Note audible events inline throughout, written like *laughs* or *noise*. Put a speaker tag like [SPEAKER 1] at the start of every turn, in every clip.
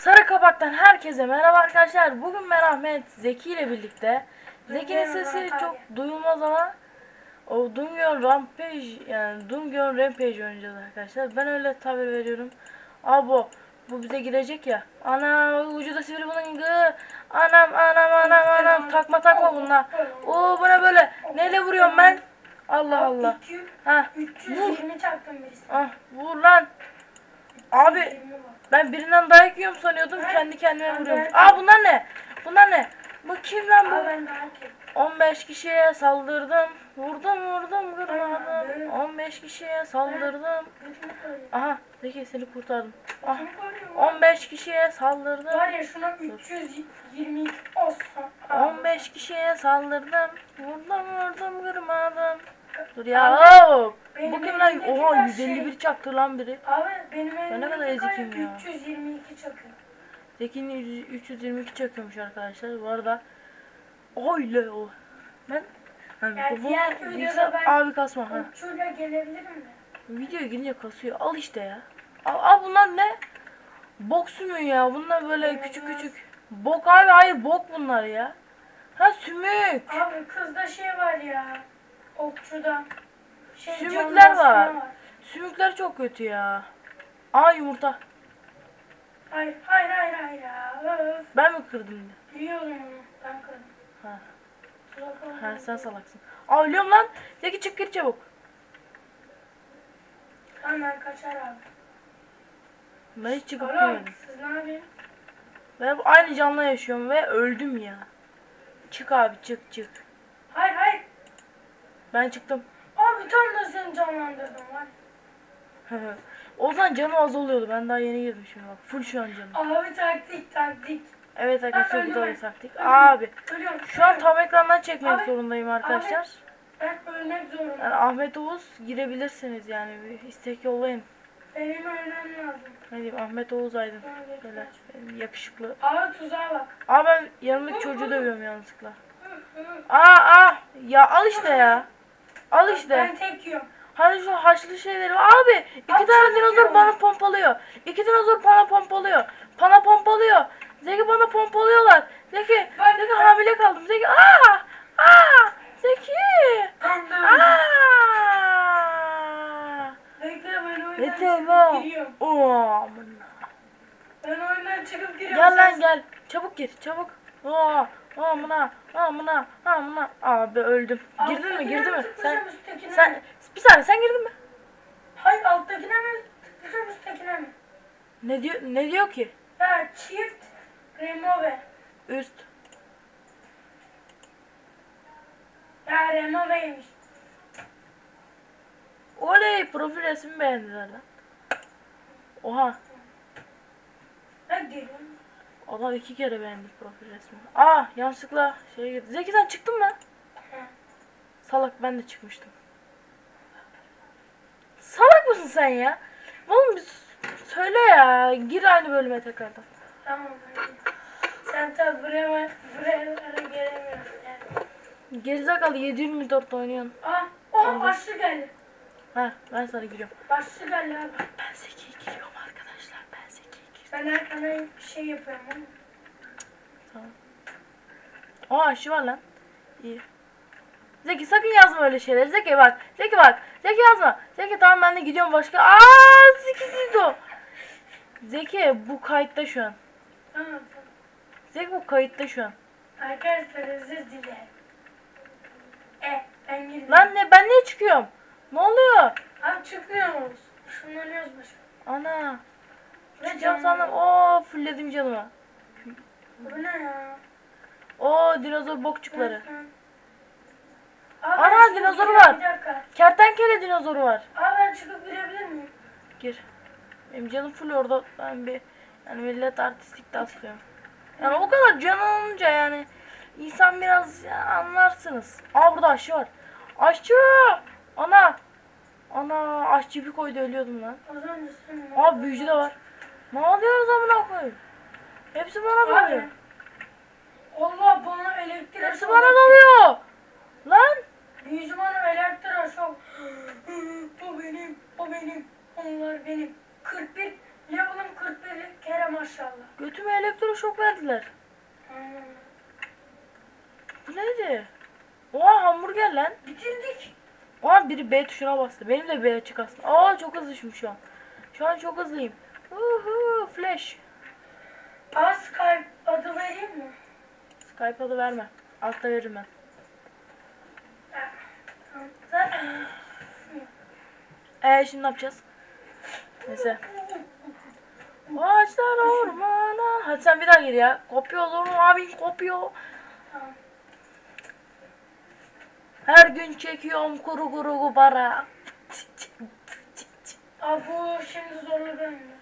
[SPEAKER 1] Sarı Kapak'tan herkese merhaba arkadaşlar. Bugün ben Ahmet Zeki ile birlikte. Zeki'nin sesi çok duyulmaz ama o Dungeon Rampage yani Dungeon Rampage oynayacağız arkadaşlar. Ben öyle tabir veriyorum. Abo bu bize girecek ya. Ana ucu da sivri bunun gı. Anam anam anam anam takma takma bunlar. Oo buna böyle neyle vuruyorum ben? Allah Allah.
[SPEAKER 2] 200,
[SPEAKER 1] Ha
[SPEAKER 2] 320 çaktım birisi.
[SPEAKER 1] ah vur lan. Abi
[SPEAKER 2] 320 var.
[SPEAKER 1] Ben birinden dayak yiyorum sanıyordum. Kendi kendime vuruyorum. Aa bunlar ne? Bunlar ne? Bu kim lan bu?
[SPEAKER 2] ben daha ki.
[SPEAKER 1] 15 kişiye saldırdım. Vurdum vurdum kırmadım. 15 kişiye saldırdım. Aha Zeki seni kurtardım. Ah
[SPEAKER 2] Götümü koruyorum.
[SPEAKER 1] 15 kişiye saldırdım.
[SPEAKER 2] Var ya şuna 322 olsun. Aa,
[SPEAKER 1] 15 kişiye saldırdım. Vurdum vurdum kırmadım. Dur ya.
[SPEAKER 2] Abi,
[SPEAKER 1] Bu kim lan? Oha
[SPEAKER 2] her
[SPEAKER 1] 151 çaktı lan biri.
[SPEAKER 2] Abi benim
[SPEAKER 1] ne
[SPEAKER 2] elimdeki
[SPEAKER 1] kadar ezikim ya.
[SPEAKER 2] 322 çakıyor.
[SPEAKER 1] Zeki'nin 100 322 çakıyormuş arkadaşlar. Bu arada öyle o. Ben yani
[SPEAKER 2] Yani
[SPEAKER 1] bu bu bilgisayar
[SPEAKER 2] ben-
[SPEAKER 1] abi kasma ha.
[SPEAKER 2] Okçuyla gelebilirim de.
[SPEAKER 1] Videoya girince kasıyor. Al işte ya. Al, al bunlar ne? Bok sümüğü ya. Bunlar böyle
[SPEAKER 2] Evet.
[SPEAKER 1] küçük küçük. Bok abi hayır bok bunlar ya. Ha sümük.
[SPEAKER 2] Abi kızda şey var ya. Okçuda. Şey,
[SPEAKER 1] Sümükler
[SPEAKER 2] canlı
[SPEAKER 1] var.
[SPEAKER 2] asma
[SPEAKER 1] Sümükler çok kötü ya. Aa yumurta.
[SPEAKER 2] Hayır hayır hayır hayır ya. Öf.
[SPEAKER 1] Ben mi kırdım?
[SPEAKER 2] Biliyorum. Ben kırdım.
[SPEAKER 1] Ha. Ha sen salaksın. Aa ölüyorum lan. Zeki çık gir çabuk.
[SPEAKER 2] Hemen kaçar abi.
[SPEAKER 1] Ben hiç çıkıp girmedim.
[SPEAKER 2] siz ne yapıyorsunuz?
[SPEAKER 1] Ben aynı canlı yaşıyorum ve öldüm ya. Çık abi çık çık.
[SPEAKER 2] Hayır hayır.
[SPEAKER 1] Ben çıktım.
[SPEAKER 2] Abi tam da seni canlandırdım var.
[SPEAKER 1] o zaman canım az oluyordu. Ben daha yeni girdim şimdi bak. Full şu an canım.
[SPEAKER 2] Abi taktik taktik.
[SPEAKER 1] Evet arkadaşlar bu da bir taktik.
[SPEAKER 2] Ölüyorum.
[SPEAKER 1] Abi
[SPEAKER 2] Ölüyorum.
[SPEAKER 1] şu an tam ekrandan çekmek
[SPEAKER 2] Abi,
[SPEAKER 1] zorundayım arkadaşlar.
[SPEAKER 2] Ben ölmek zorundayım.
[SPEAKER 1] Yani Ahmet Oğuz girebilirsiniz yani bir istek yollayın.
[SPEAKER 2] Benim ölmem lazım.
[SPEAKER 1] Ne diyeyim Ahmet Oğuz Aydın. Böyle yakışıklı.
[SPEAKER 2] Abi tuzağa bak.
[SPEAKER 1] Aa ben yanımdaki çocuğu dövüyorum yanlışlıkla. Aa aa ya al işte ya. Al işte.
[SPEAKER 2] Ben tek yiyorum.
[SPEAKER 1] Hani şu haşlı şeyleri abi iki
[SPEAKER 2] Abi
[SPEAKER 1] tane
[SPEAKER 2] çok
[SPEAKER 1] dinozor
[SPEAKER 2] iyi
[SPEAKER 1] bana
[SPEAKER 2] olmuş.
[SPEAKER 1] pompalıyor. İki dinozor bana pompalıyor. Bana pompalıyor. Zeki bana pompalıyorlar. Zeki,
[SPEAKER 2] Ben-
[SPEAKER 1] Zeki hamile kaldım. Zeki aa aa Zeki.
[SPEAKER 2] Ben de
[SPEAKER 1] Aa.
[SPEAKER 2] Bekle ben oyundan
[SPEAKER 1] Ne
[SPEAKER 2] çıkıp
[SPEAKER 1] diyor
[SPEAKER 2] giriyorum.
[SPEAKER 1] Oo amına.
[SPEAKER 2] Ben oyundan çıkıp giriyorum.
[SPEAKER 1] Gel lan gel. Çabuk gir çabuk. Aa amına amına amına. Abi öldüm. Girdin mi girdin mi? Sen sen bir saniye sen girdin mi?
[SPEAKER 2] Hayır alttakine mi? Tıklayacağım üsttekine mi?
[SPEAKER 1] Ne diyor ne diyor ki?
[SPEAKER 2] Ya çift remove.
[SPEAKER 1] Üst.
[SPEAKER 2] Ya remove'ymiş.
[SPEAKER 1] Oley profil resmi beğendiler lan. Oha
[SPEAKER 2] Ben geliyorum.
[SPEAKER 1] Adam iki kere beğendi profil resmini. Aa yanlışlıkla şeye girdi. Zeki sen çıktın mı? Salak ben de çıkmıştım. Salak mısın sen ya? Oğlum söyle ya. Gir aynı bölüme tekrardan.
[SPEAKER 2] Tamam. Sen tabi buraya, buralara gelemiyorsun. Yani.
[SPEAKER 1] Gerizekalı 724 oynuyorsun.
[SPEAKER 2] Ah, oh başlı geldi.
[SPEAKER 1] Ha ben sana giriyorum.
[SPEAKER 2] Başlı geldi abi.
[SPEAKER 1] Ben Zeki'ye giriyorum arkadaşlar. Ben Zeki'ye giriyorum.
[SPEAKER 2] Ben arkana şey yapıyorum ama.
[SPEAKER 1] Aa aşı var lan. İyi. Zeki sakın yazma öyle şeyler. Zeki bak. Zeki bak. Zeki yazma. Zeki tamam ben de gidiyorum başka. Aa Zeki Zido. Zeki bu kayıtta şu an.
[SPEAKER 2] Tamam tamam.
[SPEAKER 1] Zeki bu kayıtta şu an.
[SPEAKER 2] Arkadaşlar özür dilerim. E ben girdim.
[SPEAKER 1] Lan ne ben niye çıkıyorum? Ne oluyor?
[SPEAKER 2] Abi çıkmıyoruz. Şunlanıyoruz başa.
[SPEAKER 1] Ana. Çıkacağım
[SPEAKER 2] canım.
[SPEAKER 1] sandım. Oo fullledim canımı.
[SPEAKER 2] Bu ne ya?
[SPEAKER 1] Oo dinozor bokçukları.
[SPEAKER 2] Abi
[SPEAKER 1] Ana,
[SPEAKER 2] ben çıkıp
[SPEAKER 1] dinozor
[SPEAKER 2] giriyorum,
[SPEAKER 1] var. Kertenkele dinozoru var.
[SPEAKER 2] Abi ben çıkıp girebilir miyim?
[SPEAKER 1] Gir. Benim canım full orada. Ben bir yani millet artistik de aslıyorum. Yani o kadar can olunca yani insan biraz ya, anlarsınız. Aa burada aşçı var. Aşçı! Ana! Ana aşçı bir koydu ölüyordum lan. Aa büyücü de var. Ne alıyoruz amına koyayım? Hepsi bana
[SPEAKER 2] Abi.
[SPEAKER 1] dalıyor.
[SPEAKER 2] Allah bana elektrik
[SPEAKER 1] Hepsi bana dalıyor. Lan!
[SPEAKER 2] Büyücü bana elektrik şok. *gasps* Bu benim, o benim, onlar benim. 41 Level'ım 41 kere maşallah.
[SPEAKER 1] Götüme elektroşok verdiler.
[SPEAKER 2] Hmm.
[SPEAKER 1] Bu neydi? Oha hamburger lan.
[SPEAKER 2] Bitirdik.
[SPEAKER 1] Oha biri B tuşuna bastı. Benim de B açık aslında. Aa çok hızlıyım şu an. Şu an çok hızlıyım. Uhu flash.
[SPEAKER 2] Aa Skype adı vereyim mi?
[SPEAKER 1] Skype adı verme. Altta veririm ben.
[SPEAKER 2] Zaten
[SPEAKER 1] Ee şimdi ne yapacağız? Neyse. Ağaçlar ormana. Hadi sen bir daha gir ya. Kopuyor olur mu abi? Kopuyor. Her gün çekiyorum kuru kuru kubara.
[SPEAKER 2] Aa bu şimdi zorlu bölümdür.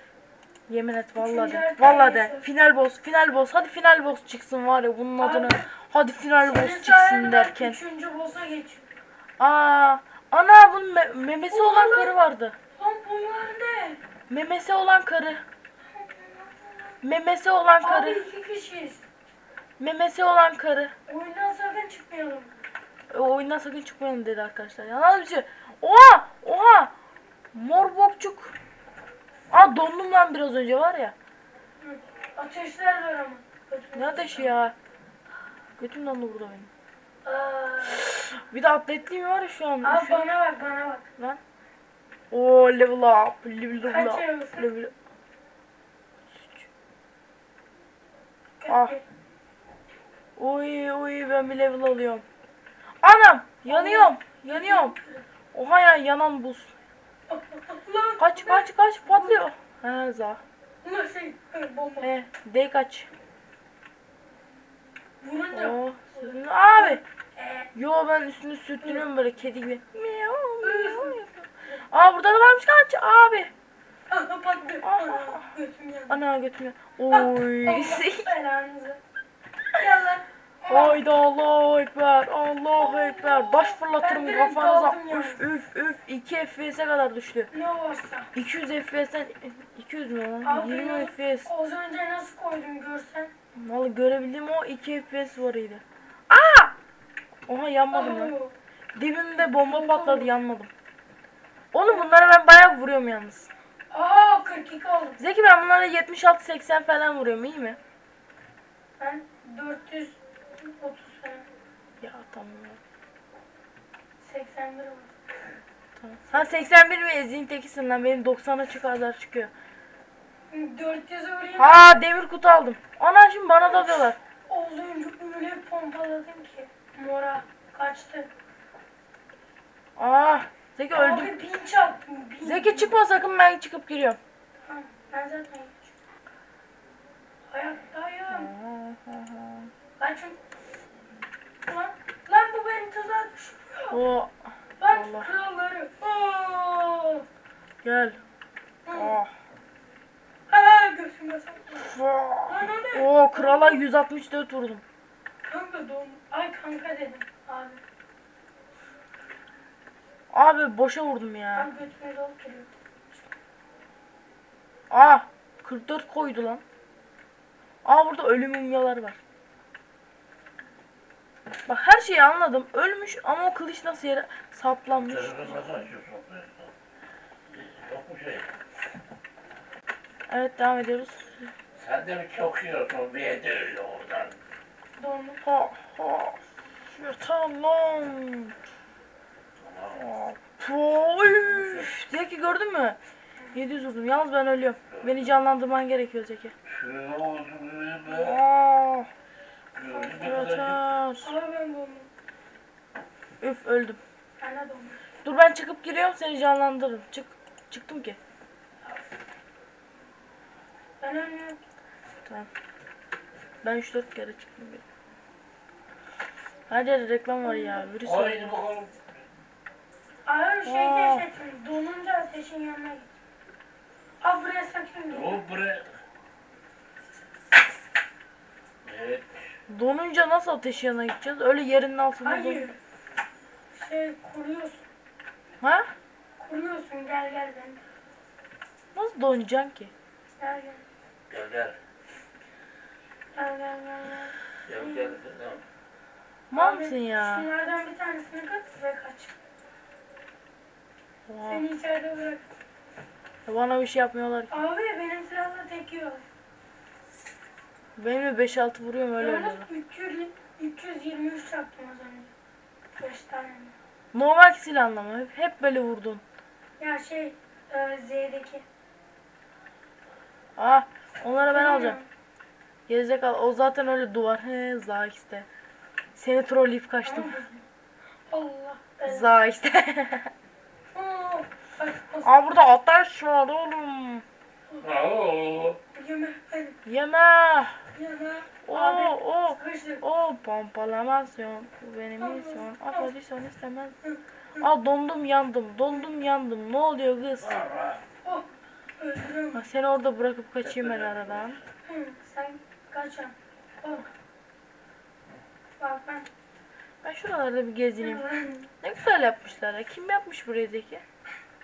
[SPEAKER 1] Yemin et vallahi de. Vallahi de. Final boss, final boss. Hadi final boss çıksın var ya bunun
[SPEAKER 2] Abi,
[SPEAKER 1] adını. Hadi final boss çıksın derken.
[SPEAKER 2] Üçüncü boss'a geçiyorum.
[SPEAKER 1] Aa, ana bunun me- memesi olan
[SPEAKER 2] Oğlum.
[SPEAKER 1] karı vardı.
[SPEAKER 2] Lan bunlar ne?
[SPEAKER 1] Memesi olan karı. Memesi olan
[SPEAKER 2] Abi
[SPEAKER 1] karı.
[SPEAKER 2] iki kişiyiz.
[SPEAKER 1] Memesi olan karı.
[SPEAKER 2] Oyundan sakın çıkmayalım.
[SPEAKER 1] E, oyundan sakın çıkmayın dedi arkadaşlar. Yalnız bir şey. Oha! Oha! Mor bokçuk. Aa dondum lan biraz önce var ya.
[SPEAKER 2] Ateşler var ama.
[SPEAKER 1] Ne ateşi ya? Götüm dondu burada benim.
[SPEAKER 2] Aa,
[SPEAKER 1] Bir de atletliyim var ya şu an.
[SPEAKER 2] abi
[SPEAKER 1] Şu an-
[SPEAKER 2] bana bak bana bak.
[SPEAKER 1] Lan. Oo level up. Level
[SPEAKER 2] Kaç
[SPEAKER 1] up.
[SPEAKER 2] level'sın?
[SPEAKER 1] Level Ah. Oy oy ben bir level alıyorum. Anam yanıyorum. Yanıyorum. Oha ya yanan buz. Kaç kaç kaç patlıyor. He za.
[SPEAKER 2] Bunlar şey bomba.
[SPEAKER 1] He de kaç.
[SPEAKER 2] Vurunca.
[SPEAKER 1] Sizin- Abi. Yo ben üstünü sürtünüyorum böyle kedi gibi. Miyav miyav yapıyorum. Aa burada da varmış kaç abi.
[SPEAKER 2] aha.
[SPEAKER 1] Ah,
[SPEAKER 2] Ana. Götüm. *laughs*
[SPEAKER 1] Oy.
[SPEAKER 2] Allah belanızı. Gel lan.
[SPEAKER 1] Allahu Ekber. Ekber. Baş fırlatırım kafanıza. Üf üf üf. 2 FPS'e kadar düştü.
[SPEAKER 2] Ne varsa.
[SPEAKER 1] 200 FPS'ten 200 mü lan?
[SPEAKER 2] Abi
[SPEAKER 1] 20
[SPEAKER 2] ben
[SPEAKER 1] FPS.
[SPEAKER 2] Az önce nasıl koydum görsen.
[SPEAKER 1] Vallahi görebildiğim o 2 FPS var iyiydi. Aa! Oha yanmadım lan. Dibimde bomba patladı yanmadım. Oğlum bunlara ben bayağı vuruyorum yalnız.
[SPEAKER 2] Aa 42 oldum.
[SPEAKER 1] Zeki ben bunlara 76-80 falan vuruyorum iyi mi?
[SPEAKER 2] Ben 430 falan.
[SPEAKER 1] Ya tamam. ya,
[SPEAKER 2] 81 oldum.
[SPEAKER 1] Tamam. Sen 81 mi ezin tekisin lan benim 90'a kadar çıkıyor.
[SPEAKER 2] 400 vurayım.
[SPEAKER 1] Ha demir kutu aldım. Ana şimdi bana dalıyorlar.
[SPEAKER 2] Az önce öyle pompaladım ki. Mora kaçtı.
[SPEAKER 1] Aa Zeki öldüm.
[SPEAKER 2] Abi bin çarptım. Bin.
[SPEAKER 1] Zeki çıkma sakın ben çıkıp giriyorum.
[SPEAKER 2] Ben zaten geçiyorum. Hayattayım. Kaçın. Lan, lan bu beni tuzağa düşürüyor.
[SPEAKER 1] O
[SPEAKER 2] Lan
[SPEAKER 1] Allah.
[SPEAKER 2] kralları. Oo.
[SPEAKER 1] gel. Oh.
[SPEAKER 2] Ha göğsüme ne?
[SPEAKER 1] Oo krala 164 vurdum.
[SPEAKER 2] Kanka don. Ay kanka dedim. Abi.
[SPEAKER 1] Abi boşa vurdum ya.
[SPEAKER 2] Ben götüme duruyor.
[SPEAKER 1] Aa 44 koydu lan. Aa burada ölüm mumyalar var. Bak her şeyi anladım. Ölmüş ama o kılıç nasıl yere saplanmış. Evet devam ediyoruz.
[SPEAKER 3] Sen de mi çok yiyorsun bir yedi öyle oradan?
[SPEAKER 2] Dondum.
[SPEAKER 1] Ha ha. Yeter lan. Oy. Zeki gördün mü? 700 vurdum. Yalnız ben ölüyorum. Beni canlandırman gerekiyor Zeki.
[SPEAKER 3] Şöyle
[SPEAKER 2] dondum.
[SPEAKER 1] Üf öldüm. Dur ben çıkıp giriyorum seni canlandırırım. Çık. Çıktım ki.
[SPEAKER 2] Ben ölmüyorum.
[SPEAKER 1] Tamam. Ben 3-4 kere çıktım. Bir. Her yerde reklam var ya. Virüs var.
[SPEAKER 3] Haydi bakalım.
[SPEAKER 2] Abi şey keşfettim. Donunca ateşin yanına git. Abi buraya sakın.
[SPEAKER 3] O bre. Evet.
[SPEAKER 1] Donunca nasıl ateş yanına gideceğiz? Öyle yerinin altında
[SPEAKER 2] Hayır.
[SPEAKER 1] don-
[SPEAKER 2] Şey kuruyorsun.
[SPEAKER 1] Ha?
[SPEAKER 2] Kuruyorsun gel gel ben.
[SPEAKER 1] Nasıl donacaksın ki?
[SPEAKER 2] Gel gel.
[SPEAKER 3] Gel gel.
[SPEAKER 2] Gel gel gel. gel.
[SPEAKER 3] Gel.
[SPEAKER 1] Mal mısın ya?
[SPEAKER 2] Şunlardan bir tanesini kat ve kaç.
[SPEAKER 1] Oha.
[SPEAKER 2] Seni içeride bırak.
[SPEAKER 1] Bana bir şey yapmıyorlar ki.
[SPEAKER 2] Abi benim silahla tek yiyor.
[SPEAKER 1] Benimle 5-6 vuruyorum öyle
[SPEAKER 2] Yalnız
[SPEAKER 1] oluyorlar.
[SPEAKER 2] 300, 323 çarptım az önce. 5 tane.
[SPEAKER 1] Normal silahla mı? Hep, hep böyle vurdun.
[SPEAKER 2] Ya şey e, Z'deki.
[SPEAKER 1] Ah onları ben alacağım. Gerizekalı o zaten öyle duvar. He za işte. Seni trolleyip kaçtım.
[SPEAKER 2] Allah. belanı.
[SPEAKER 1] Za işte. Aa burada ateş var oğlum.
[SPEAKER 2] Yeme.
[SPEAKER 1] Yeme. Oo o. O pompalamasyon. Bu benim misyon. Apolisyon istemez. Aa dondum yandım. Dondum yandım. Ne oluyor kız?
[SPEAKER 2] Oh.
[SPEAKER 1] Ha, seni orada bırakıp kaçayım ben aradan.
[SPEAKER 2] Sen kaçan. Oh. Bak ben.
[SPEAKER 1] Ben şuralarda bir gezineyim. Ne güzel yapmışlar ya. Kim yapmış burayı Zeki?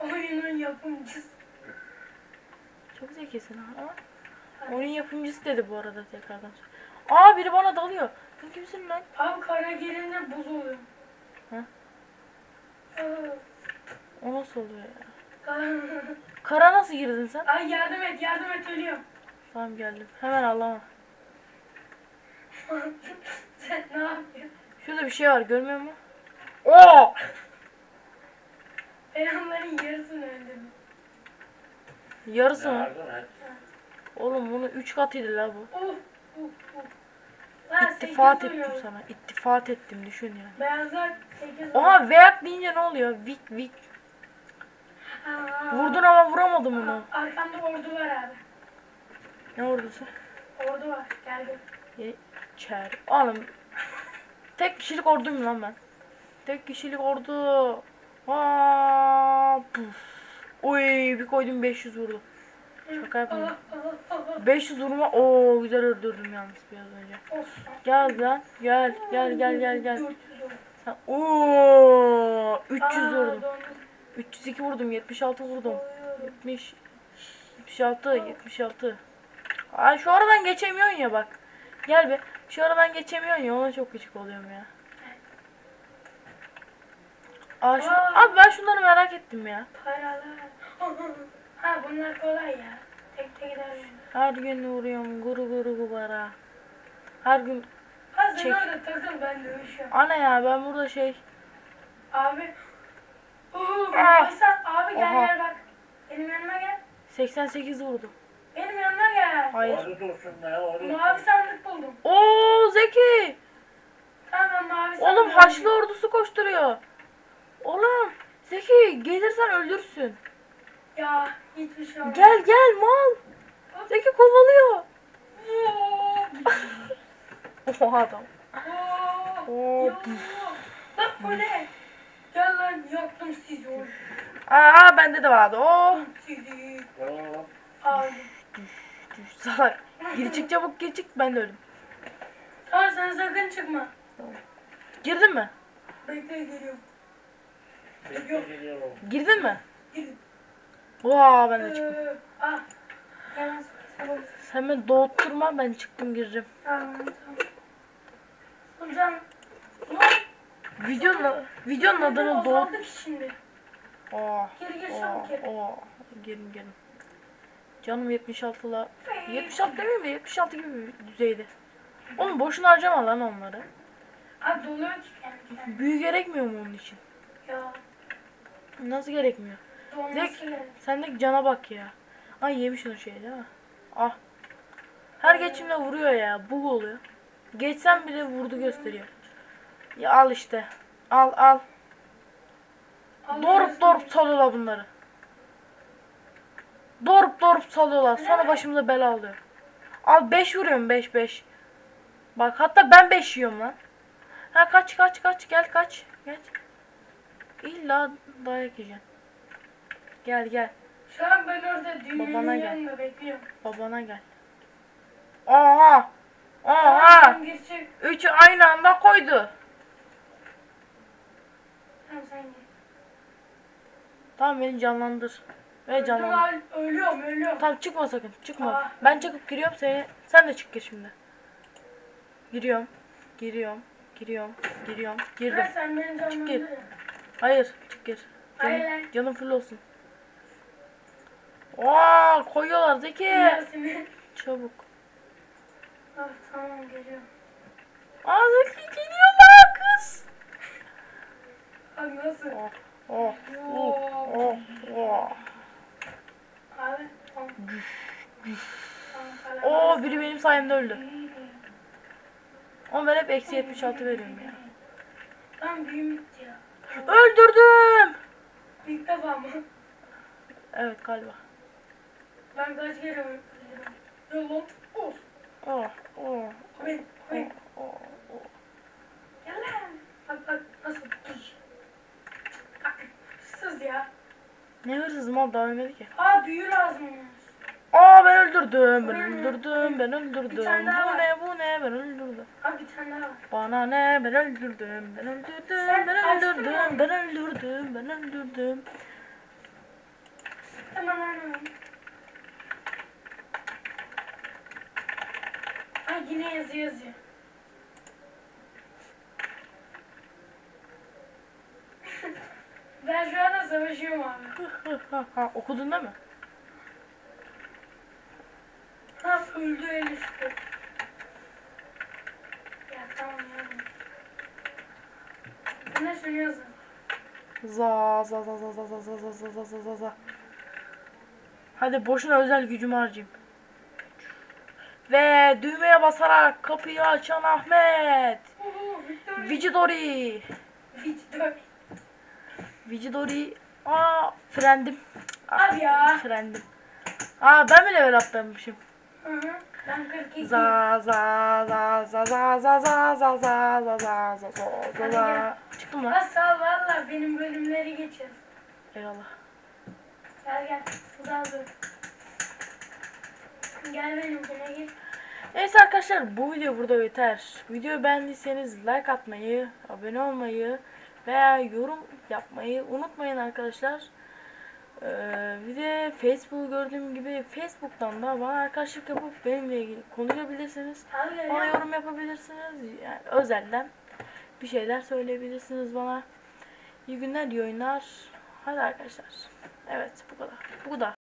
[SPEAKER 2] Oyunun yapımcısı.
[SPEAKER 1] Çok zekisin ha. Oyunun yapımcısı dedi bu arada tekrardan. Aa biri bana dalıyor. Sen kimsin lan?
[SPEAKER 2] Abi kara gelince buz oluyor.
[SPEAKER 1] Hı?
[SPEAKER 2] Aa,
[SPEAKER 1] O nasıl oluyor ya?
[SPEAKER 2] kara-
[SPEAKER 1] Kara nasıl girdin sen?
[SPEAKER 2] Ay yardım et yardım et ölüyorum.
[SPEAKER 1] Tamam geldim. Hemen Allah'ım.
[SPEAKER 2] Sen ne yapıyorsun?
[SPEAKER 1] Şurada bir şey var görmüyor musun? Oo!
[SPEAKER 2] Ben onların yarısını öldürdüm.
[SPEAKER 1] Yarısı mı?
[SPEAKER 3] Yardım et.
[SPEAKER 1] Oğlum bunu 3 katıydı la bu.
[SPEAKER 2] Uf uf. Lan
[SPEAKER 1] İttifat ettim
[SPEAKER 2] oluyor.
[SPEAKER 1] sana. İttifat ettim düşün yani.
[SPEAKER 2] Beyazlar 8
[SPEAKER 1] Oha veyak deyince ne oluyor? Vik vik. Vurdun ama vuramadım onu.
[SPEAKER 2] Arkamda ordu var abi.
[SPEAKER 1] Ne ordusu?
[SPEAKER 2] Ordu var. Geldi.
[SPEAKER 1] Ye- Çer. Oğlum. Tek kişilik orduyum lan ben. Tek kişilik ordu. Aa, puf. Oy bir koydum 500 vurdu. Şaka yapmıyorum. 500 vurma. Oo güzel öldürdüm yalnız biraz önce. Gel lan. Gel gel gel gel gel.
[SPEAKER 2] 400 oldu.
[SPEAKER 1] Sen, oo 300
[SPEAKER 2] Aa,
[SPEAKER 1] vurdum.
[SPEAKER 2] dondum.
[SPEAKER 1] 302 vurdum. 76 vurdum.
[SPEAKER 2] Doyuyorum.
[SPEAKER 1] 70 76 76. Ay şu aradan geçemiyorsun ya bak. Gel be. Şu aradan geçemiyorsun ya ona çok gıcık oluyorum ya. Aa, şu,
[SPEAKER 2] Aa.
[SPEAKER 1] abi ben şunları merak ettim ya.
[SPEAKER 2] Paralar. *laughs* Ha bunlar kolay ya. Tek tek gider.
[SPEAKER 1] Her gün vuruyorum guru guru gubara. Her gün
[SPEAKER 2] Ha sen
[SPEAKER 1] Çek.
[SPEAKER 2] orada takıl ben dövüşüyorum.
[SPEAKER 1] ana ya ben burada şey
[SPEAKER 2] Abi. Uuu
[SPEAKER 1] Ah.
[SPEAKER 2] Hasan abi gel
[SPEAKER 1] Oha.
[SPEAKER 2] gel bak. Benim yanıma gel.
[SPEAKER 1] 88 vurdu.
[SPEAKER 2] Benim yanıma gel.
[SPEAKER 1] Hayır.
[SPEAKER 3] Orada dursun orada.
[SPEAKER 2] Mavi sandık buldum.
[SPEAKER 1] Oo Zeki.
[SPEAKER 2] Tamam ben mavi sandık
[SPEAKER 1] Oğlum Haçlı ordusu koşturuyor. Oğlum Zeki gelirsen öldürsün.
[SPEAKER 2] Ya hiçbir şey olmaz.
[SPEAKER 1] Gel gel mal. Zeki kovalıyor. *laughs* Oha adam.
[SPEAKER 2] Oo. Bak bu ne? Gel lan yaktım sizi oğlum.
[SPEAKER 1] Aa bende de vardı. Oo.
[SPEAKER 2] Sizi.
[SPEAKER 3] Tamam.
[SPEAKER 2] Abi.
[SPEAKER 1] Salak. Gir çık çabuk gir çık ben de öldüm.
[SPEAKER 2] Tamam sen sakın çıkma.
[SPEAKER 1] Girdin mi?
[SPEAKER 2] Bekle geliyorum.
[SPEAKER 3] Bekle geliyorum.
[SPEAKER 1] Girdin mi?
[SPEAKER 2] Gidin.
[SPEAKER 1] Oha ben de çıktım.
[SPEAKER 2] Ee, ah.
[SPEAKER 1] Sen beni doğutturma ben çıktım girdim.
[SPEAKER 2] Tamam tamam. Hocam.
[SPEAKER 1] Videonun, videonun adını doğut.
[SPEAKER 2] Şimdi.
[SPEAKER 1] Oh.
[SPEAKER 2] Geri
[SPEAKER 1] Oh.
[SPEAKER 2] geri.
[SPEAKER 1] Oh. Girin girin. Canım 76'la. 76 demeyeyim mi? 76 gibi bir düzeyde. Oğlum boşuna harcama lan onları.
[SPEAKER 2] Abi doluyor ki.
[SPEAKER 1] Büyü gerekmiyor mu onun için?
[SPEAKER 2] Ya.
[SPEAKER 1] Nasıl gerekmiyor?
[SPEAKER 2] Gerek.
[SPEAKER 1] Sendeki cana bak ya. Ay yemiş onu şey değil mi? Ah. Her geçimde vuruyor ya. Bug oluyor. Geçsem bile vurdu gösteriyor. Ya al işte. Al al. Doğrup doğrup salıyorlar bunları. Doğrup doğrup salıyorlar. Sonra başımıza bela oluyor. Al 5 vuruyorum 5 5. Bak hatta ben 5 yiyorum lan. Ha kaç kaç kaç gel kaç. Geç. İlla dayak yiyeceksin. Gel gel.
[SPEAKER 2] Şu an ben orada düğünün
[SPEAKER 1] Babana gel.
[SPEAKER 2] yanında bekliyorum.
[SPEAKER 1] Babana gel. Oha. Oha.
[SPEAKER 2] sen gir çık.
[SPEAKER 1] Üçü aynı anda koydu.
[SPEAKER 2] Tamam sen gir.
[SPEAKER 1] Tamam beni canlandır. Ve
[SPEAKER 2] Öldüm
[SPEAKER 1] canlandır.
[SPEAKER 2] abi, Ölüyorum ölüyorum.
[SPEAKER 1] Tamam çıkma sakın. Çıkma.
[SPEAKER 2] Aa.
[SPEAKER 1] Ben çıkıp giriyorum seni. Sen de çık gir şimdi. Giriyorum. Giriyorum. Giriyorum. Giriyorum. Girdim.
[SPEAKER 2] Bırak sen beni canlandır.
[SPEAKER 1] gir. Hayır çık gir.
[SPEAKER 2] Hayır
[SPEAKER 1] Canım,
[SPEAKER 2] lan.
[SPEAKER 1] canım full olsun. Aa koyuyorlar Zeki.
[SPEAKER 2] Yasin'i.
[SPEAKER 1] Çabuk.
[SPEAKER 2] Ah tamam geliyorum.
[SPEAKER 1] Aa Zeki geliyor bak kız.
[SPEAKER 2] Bak nasıl?
[SPEAKER 1] Oh oh oh oh oh.
[SPEAKER 2] Abi tamam.
[SPEAKER 1] Oo biri benim sayemde öldü. Ama ben hep eksi 76 veriyorum ya.
[SPEAKER 2] Tam büyüm bitti ya.
[SPEAKER 1] Öldürdüm.
[SPEAKER 2] İlk defa mı?
[SPEAKER 1] Evet galiba.
[SPEAKER 2] Ben öldürdüm? Yok lan. Of.
[SPEAKER 1] Oh oh
[SPEAKER 2] abi.
[SPEAKER 1] oh oh. oh.
[SPEAKER 2] Gel lan. Bak bak nasıl. Bak. Hırsız ya.
[SPEAKER 1] Ne hırsızım oğlum daha ölmedi ki.
[SPEAKER 2] Aa büyü lazımmış.
[SPEAKER 1] Aa ben öldürdüm, ben öldürdüm, ben öldürdüm.
[SPEAKER 2] Bir tane daha
[SPEAKER 1] Bu
[SPEAKER 2] var.
[SPEAKER 1] ne, bu ne, ben öldürdüm.
[SPEAKER 2] Abi bir tane daha var.
[SPEAKER 1] Bana ne, ben öldürdüm, ben öldürdüm,
[SPEAKER 2] Sen
[SPEAKER 1] ben öldürdüm, ben öldürdüm, ben öldürdüm.
[SPEAKER 2] Tamam anam. Ay yine yazıyor yazıyor. ben şu anda savaşıyorum abi.
[SPEAKER 1] Okudun değil mi?
[SPEAKER 2] Ha öldü el üstü. Ya tamam ya. Şunu yazın.
[SPEAKER 1] Za za za za za za za za za za za za za. Hadi boşuna özel gücümü harcayayım. Ve düğmeye basarak kapıyı açan Ahmet. Vicidori.
[SPEAKER 2] Victor.
[SPEAKER 1] Vicidori. Aa frendim. Ah,
[SPEAKER 2] Abi ya.
[SPEAKER 1] Frendim. Aa ben mi level atlamışım?
[SPEAKER 2] Hı hı. Ben 42.
[SPEAKER 1] Za za za za za za za za za za za za za za Çıktım lan.
[SPEAKER 2] ol valla benim bölümleri geçiyor.
[SPEAKER 1] Eyvallah.
[SPEAKER 2] Gel gel. Buradan dur. Gel gir.
[SPEAKER 1] Neyse arkadaşlar bu video burada biter. Videoyu beğendiyseniz like atmayı, abone olmayı veya yorum yapmayı unutmayın arkadaşlar. Ee, bir de Facebook gördüğüm gibi Facebook'tan da bana arkadaşlık yapıp benimle ilgili konuşabilirsiniz.
[SPEAKER 2] Abi gel
[SPEAKER 1] Bana
[SPEAKER 2] ya.
[SPEAKER 1] yorum yapabilirsiniz. Yani özelden bir şeyler söyleyebilirsiniz bana. İyi günler, iyi oyunlar. Hadi arkadaşlar. Evet bu kadar. Bu kadar.